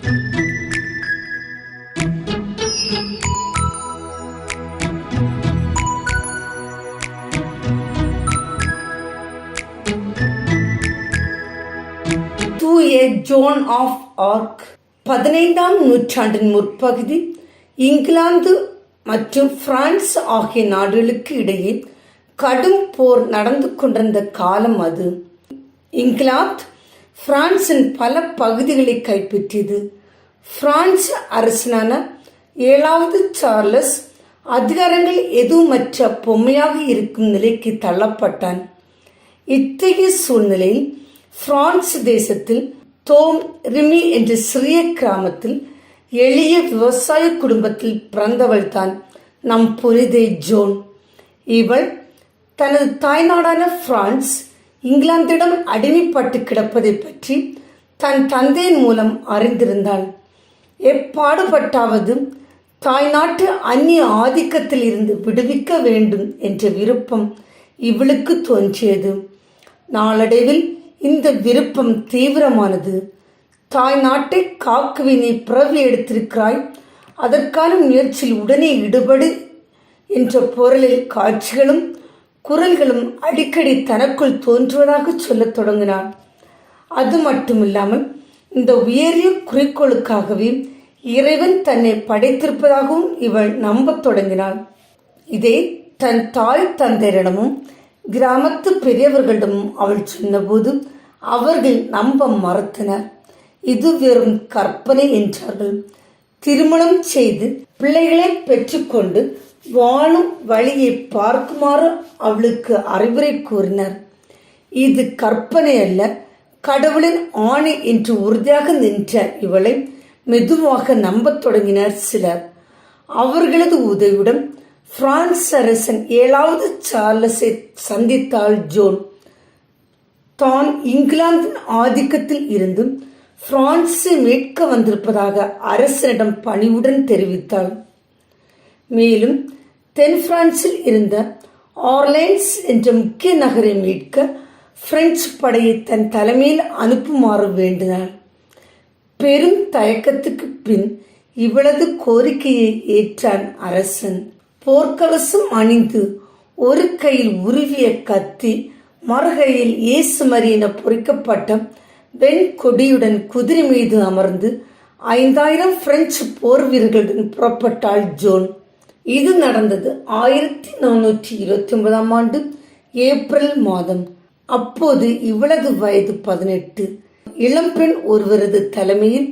தூய zone of arc பதினைந்தாம் நூற்றாண்டின் முற்பகுதி இங்கிலாந்து மற்றும் பிரான்ஸ் ஆகிய நாடுகளுக்கு இடையே கடும் போர் நடந்து கொண்டிருந்த காலம் அது. இங்கிலாந்து பிரான்சின் பல பகுதிகளை கைப்பற்றியது. பிரான்ஸ் அரசனான ஏழாவது சார்லஸ் அதிகாரங்கள் எதுவுமற்ற பொம்மையாக இருக்கும் நிலைக்கு தள்ளப்பட்டான். இத்தகைய சூழ்நிலையில் பிரான்ஸ் தேசத்தில் தோம் ரிமி என்ற சிறிய கிராமத்தில் எளிய விவசாய குடும்பத்தில் பிறந்தவள் தான் நம் புரிதே ஜோன். இவள் தனது தாய்நாடான பிரான்ஸ் இங்கிலாந்திடம் அடிமைப்பட்டு கிடப்பதை பற்றி தன் தந்தையின் மூலம் அறிந்திருந்தாள். எப்பாடுபட்டாவது தாய்நாட்டு அந்நிய ஆதிக்கத்தில் இருந்து விடுவிக்க வேண்டும் என்ற விருப்பம் இவளுக்கு தோன்றியது. நாளடைவில் இந்த விருப்பம் தீவிரமானது. தாய் நாட்டை காக்குவினை பிறவி எடுத்திருக்கிறாய் அதற்கான முயற்சியில் உடனே ஈடுபடு என்ற பொருளில் காட்சிகளும் குரல்களும் அடிக்கடி தனக்குள் தோன்றுவதாக சொல்லத் தொடங்கினாள். அது மட்டுமில்லாமல் இந்த உயரிய குறிக்கோளுக்காகவே இறைவன் தன்னை படைத்திருப்பதாகவும் இவள் நம்பத் தொடங்கினாள். இதை தன் தாய் தந்தையரிடமும் கிராமத்து பெரியவர்களிடமும் அவள் சொன்னபோது அவர்கள் நம்ப மறுத்தனர். இது வெறும் கற்பனை என்றார்கள். திருமணம் செய்து பிள்ளைகளை பெற்றுக்கொண்டு வாழும் வழியை பார்க்குமாறு அவளுக்கு அறிவுரை கூறினர். இது கற்பனை அல்ல கடவுளின் ஆணை என்று உறுதியாக நின்ற இவளை மெதுவாக நம்பத் தொடங்கினர் சிலர். அவர்களது உதவியுடன் பிரான்ஸ் அரசன் ஏழாவது சார்லஸை சந்தித்தாள் ஜோன். தான் இங்கிலாந்தின் ஆதிக்கத்தில் இருந்தும் பிரான்ஸை மீட்க வந்திருப்பதாக அரசனிடம் பணிவுடன் தெரிவித்தாள். மேலும் தென் பிரான்சில் இருந்த ஆர்லைன்ஸ் என்ற முக்கிய நகரை மீட்க பிரெஞ்சு படையை தன் தலைமையில் அனுப்புமாறு வேண்டினாள் பெரும் தயக்கத்துக்கு பின் இவளது கோரிக்கையை ஏற்றான் அரசன். போர்க்கவசம் அணிந்து ஒரு கையில் உருவிய கத்தி மறுகையில் இயேசு மரியென பொறிக்கப்பட்ட வெண் கொடியுடன் குதிரை மீது அமர்ந்து ஐந்தாயிரம் பிரெஞ்சு போர் வீரர்களுடன் புறப்பட்டாள் ஜோன். இது நடந்தது ஆயிரத்தி நானூற்றி இருபத்தி ஒன்பதாம் ஆண்டு ஏப்ரல் மாதம். அப்போது இவளது வயது பதினெட்டு. இளம்பெண் ஒருவரது தலைமையில்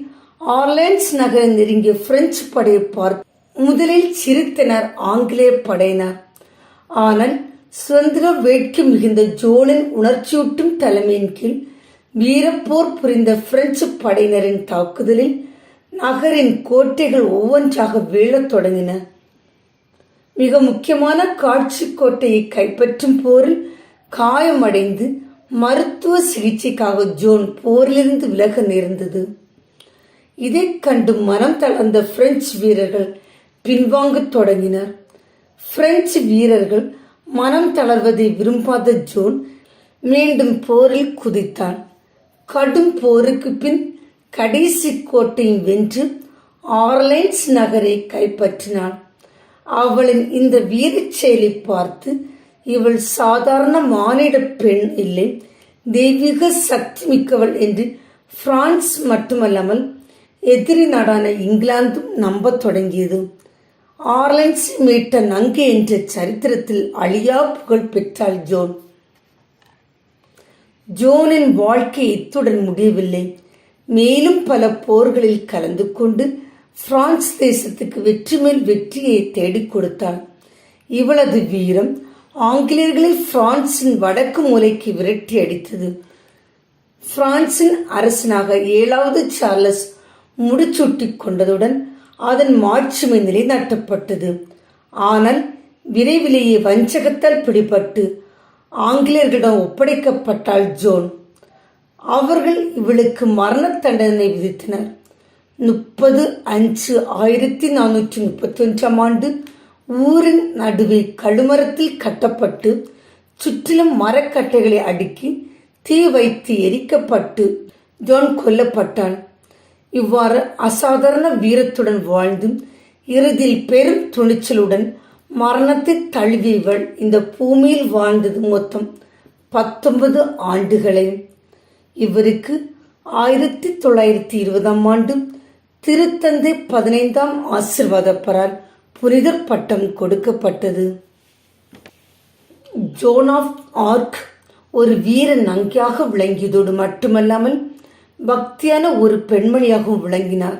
ஆர்லைன்ஸ் நகரை நெருங்கிய பிரெஞ்சு படையை பார்த்து முதலில் சிரித்தனர் ஆங்கிலேய படையினர். ஆனால் சுதந்திர வேட்கை மிகுந்த ஜோலின் உணர்ச்சியூட்டும் தலைமையின் கீழ் வீரப்போர் புரிந்த பிரெஞ்சு படையினரின் தாக்குதலில் நகரின் கோட்டைகள் ஒவ்வொன்றாக வீழத் தொடங்கின. மிக முக்கியமான காட்சி கோட்டையை கைப்பற்றும் போரில் காயமடைந்து மருத்துவ சிகிச்சைக்காக ஜோன் போரிலிருந்து விலக நேர்ந்தது. இதைக் கண்டு மனம் தளர்ந்த பிரெஞ்சு வீரர்கள் பின்வாங்கத் தொடங்கினர். பிரெஞ்சு வீரர்கள் மனம் தளர்வதை விரும்பாத ஜோன் மீண்டும் போரில் குதித்தான். கடும் போருக்கு பின் கடைசி கோட்டையும் வென்று ஆர்லைன்ஸ் நகரை கைப்பற்றினான். அவளின் இந்த வீரச் செயலை பார்த்து இவள் சாதாரண மானிட பெண் இல்லை. தெய்வீக சக்தி மிக்கவள் என்று பிரான்ஸ் மட்டுமல்லாமல் எதிரி நாடான இங்கிலாந்தும் நம்பத் தொடங்கியது. ஆர்லைன்ஸ் மீட்ட நங்கு என்ற சரித்திரத்தில் அழியா புகழ் பெற்றாள் ஜோன். ஜோனின் வாழ்க்கை இத்துடன் முடியவில்லை. மேலும் பல போர்களில் கலந்து கொண்டு பிரான்ஸ் தேசத்துக்கு வெற்றி மேல் வெற்றியை தேடிக் கொடுத்தாள். இவளது வீரம் ஆங்கிலேயர்களை பிரான்சின் வடக்கு மூலைக்கு விரட்டி அடித்தது. பிரான்சின் அரசனாக ஏழாவது சார்லஸ் முடிச்சூட்டிக் கொண்டதுடன் அதன் மாட்சிமை நிலை நட்டப்பட்டது ஆனால் விரைவிலேயே வஞ்சகத்தால் பிடிபட்டு ஆங்கிலேயர்களிடம் ஒப்படைக்கப்பட்டாள் ஜோன். அவர்கள் இவளுக்கு மரண தண்டனை விதித்தனர். முப்பது அஞ்சு ஆயிரத்தி நானூற்றி முப்பத்தி ஒன்றாம் ஆண்டு ஊரின் நடுவே கழுமரத்தில் கட்டப்பட்டு சுற்றிலும் மரக்கட்டைகளை அடுக்கி தீ வைத்து எரிக்கப்பட்டு ஜோன் கொல்லப்பட்டான். இவ்வாறு அசாதாரண வீரத்துடன் வாழ்ந்தும் இறுதியில் பெரும் துணிச்சலுடன் மரணத்தை தழுவியவள் இந்த பூமியில் வாழ்ந்தது மொத்தம் பத்தொன்பது ஆண்டுகளை. இவருக்கு ஆயிரத்தி தொள்ளாயிரத்தி இருபதாம் ஆண்டு திருத்தந்தை பதினைந்தாம் ஆசிர்வாதப்பரால் புனிதர் பட்டம் கொடுக்கப்பட்டது. ஜோன் ஆஃப் ஆர்க் ஒரு வீர நங்கியாக விளங்கியதோடு மட்டுமல்லாமல் பக்தியான ஒரு பெண்மணியாகவும் விளங்கினார்.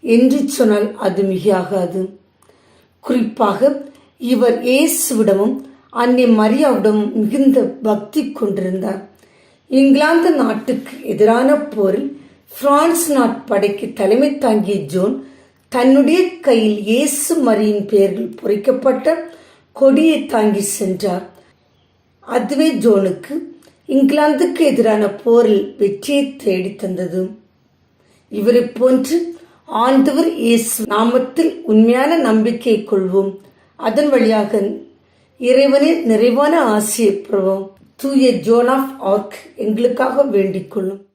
என்று சொன்னால் அது மிகையாகாது. குறிப்பாக இவர் இயேசுவிடமும் அன்னை மரியாவிடமும் மிகுந்த பக்தி கொண்டிருந்தார். இங்கிலாந்து நாட்டுக்கு எதிரான போரில் பிரான்ஸ் நாட்படைக்கு தலைமை தாங்கிய ஜோன் தன்னுடைய கையில் இயேசு மரியின் பெயரில் பொறிக்கப்பட்ட கொடியை தாங்கி சென்றார். அதுவே ஜோனுக்கு இங்கிலாந்துக்கு எதிரான போரில் வெற்றியை தேடித் தந்தது. இவரை போன்று ஆண்டவர் இயேசு நாமத்தில் உண்மையான நம்பிக்கை கொள்வோம். அதன் வழியாக இறைவனின் நிறைவான ஆசியை பெறுவோம். தூய ஜோன் ஆஃப் ஆர்க் எங்களுக்காக வேண்டிக் கொள்ளும்.